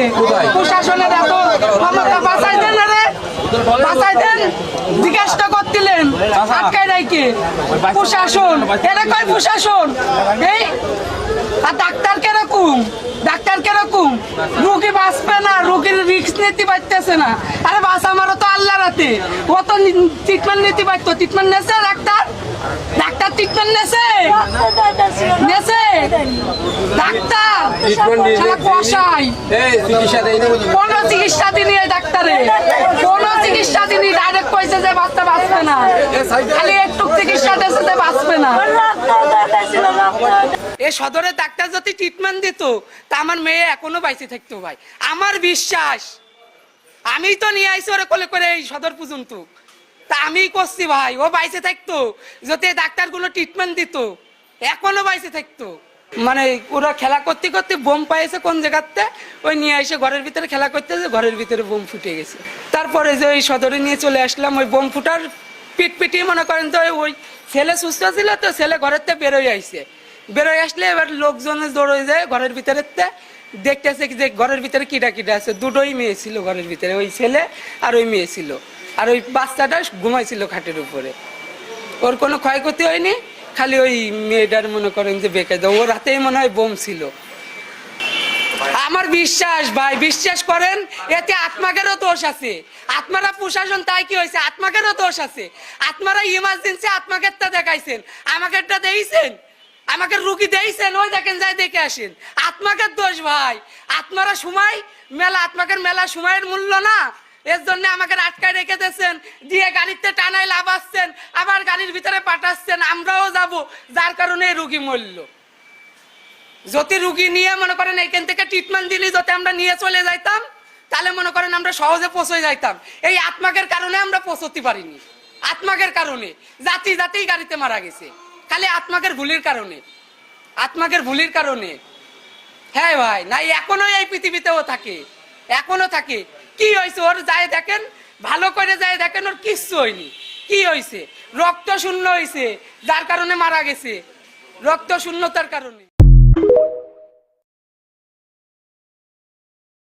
গেছে প্রশাসনের এত ক্ষমতা বাঁচাই দেন না রে বাঁচাই দেন জিজ্ঞাসা করতিলেন আটকায় রাইকে প্রশাসন এরা কয় প্রশাসন এই আর ডাক্তার কীরকম ডাক্তার কীরকম রুগী বাঁচবে না রুগীর রিক্স নিতে পারতেছে না আরে বাস আমারও তো আল্লাহ রাতে ও তো ট্রিটমেন্ট নিতে পারতো ট্রিটমেন্ট নেছে ডাক্তার ডাক্তার ট্রিটমেন্ট নেছে নেছে ডাক্তার Treatment নিয়ে- শালা কষাই এই চিকিৎসা দেয় না কোন চিকিৎসা দিনি এই ডাক্তারে। কোন চিকিৎসা দিনি ডাইরেক্ট কইছে যে বাচ্চা বাঁচবে না। খালি একটু চিকিৎসা যে বাঁচবে না। এই সদরের ডাক্তার যদি ট্রিটমেন্ট দিত তা আমার মেয়ে এখনও বাইসে থাকতো ভাই। আমার বিশ্বাস আমি তো নিয়ে আইসি ওরে কোলে করে এই সদর পর্যন্ত। তা আমি করছি ভাই ও বাইসে থাকতো। যদি ডাক্তারগুলো ট্রিটমেন্ট দিত এখনও বাইসে থাকতো। মানে ওরা খেলা করতে করতে বোম পাইছে কোন জায়গাতে? ওই নিয়ে এসে ঘরের ভিতরে খেলা করতেছে ঘরের ভিতরে বোম ফুটে গেছে। তারপরে যে ওই সদরে নিয়ে চলে আসলাম, ওই বোম ফুটার পিট পিটিয়ে মনে করেন তো ওই ছেলে সুস্থ ছিল তো ছেলে ঘরের থেকে বেরোয় আইছে। বেরোয় আসলে এবার লোকজন দৌড়ে যায় ঘরের ভিতরে দেখতেছে যে ঘরের ভিতরে কিটা কিটা আছে। দুটোই মেয়ে ছিল ঘরের ভিতরে, ওই ছেলে আর ওই মেয়ে ছিল। আর ওই বাচ্চাটা ঘুমাইছিল খাটের উপরে। ওর কোনো ক্ষয়ক্ষতি হয়নি। খালি ওই মেয়েটার মনে করেন যে বেঁকে দাও ও রাতেই মনে হয় বোম ছিল। আমার বিশ্বাস ভাই, বিশ্বাস করেন, এতে আত্মাকেরও দোষ আছে। আত্মারা প্রশাসন তাই কি হয়েছে? আত্মাকেরও দোষ আছে। আত্মারা ইমার্জেন্সি আত্মাকেরটা দেখাইছেন। আমাকেরটা দেইছেন। আমাকে রুগী দেইছেন। ওই দেখেন, যাই দেখে আসেন। আত্মাকের দোষ ভাই। আত্মারা সময়, মেলা, আত্মাকের মেলা সময়ের মূল্য না। এর জন্য আমাকে আটকায় রেখে দিয়েছেন। দিয়ে গাড়িতে লাভ আসছেন আবার গাড়ির ভিতরে পাঠাচ্ছেন, আমরাও যাব। যার কারণে রুগী মরল। যদি রুগী নিয়ে মনে করেন এইখান থেকে ট্রিটমেন্ট দিলি যাতে আমরা নিয়ে চলে যাইতাম, তাহলে মনে করেন আমরা সহজে পৌঁছে যাইতাম। এই আত্মাকের কারণে আমরা পৌঁছতে পারিনি। আত্মাকের কারণে। জাতি জাতিই গাড়িতে মারা গেছে। খালি আত্মাকের ভুলের কারণে। আত্মাকের ভুলের কারণে। হ্যাঁ ভাই না এখনও এই পৃথিবীতেও থাকে। এখনও থাকে। কি হয়েছে? ওর যায় দেখেন, ভালো করে যায় দেখেন, ওর কিচ্ছু হয়নি। কি হয়েছে? রক্ত শূন্য হয়েছে, যার কারণে মারা গেছে। রক্ত শূন্যতার কারণে।